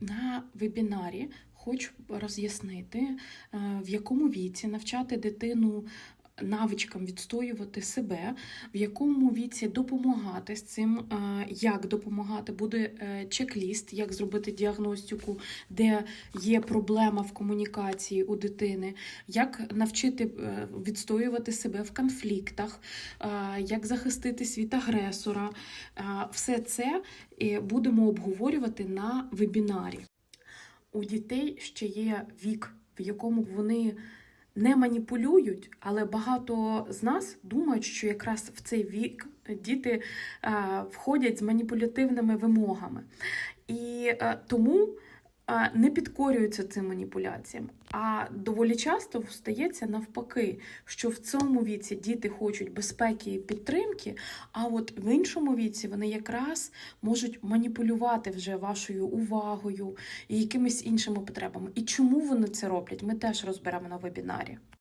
На вебінарі хочу роз'яснити, е, в якому віці навчати дитину навичкам відстоювати себе, в якому віці допомагати з цим, е, як допомагати, буде е, чек-ліст, як зробити діагностику, де є проблема в комунікації у дитини, як навчити е, відстоювати себе в конфліктах, як захиститись від агресора. Все це будемо обговорювати на вебінарі. У дітей ще є вік, в якому вони не маніпулюють, але багато з нас думають, що якраз в цей вік діти е, входять з маніпулятивними вимогами. І е, тому не підкорюються цим маніпуляціям. А доволі часто стається навпаки, що в цьому віці діти хочуть безпеки і підтримки, а от в іншому віці вони якраз можуть маніпулювати вже вашою увагою і якимись іншими потребами. І чому вони це роблять, ми теж розберемо на вебінарі.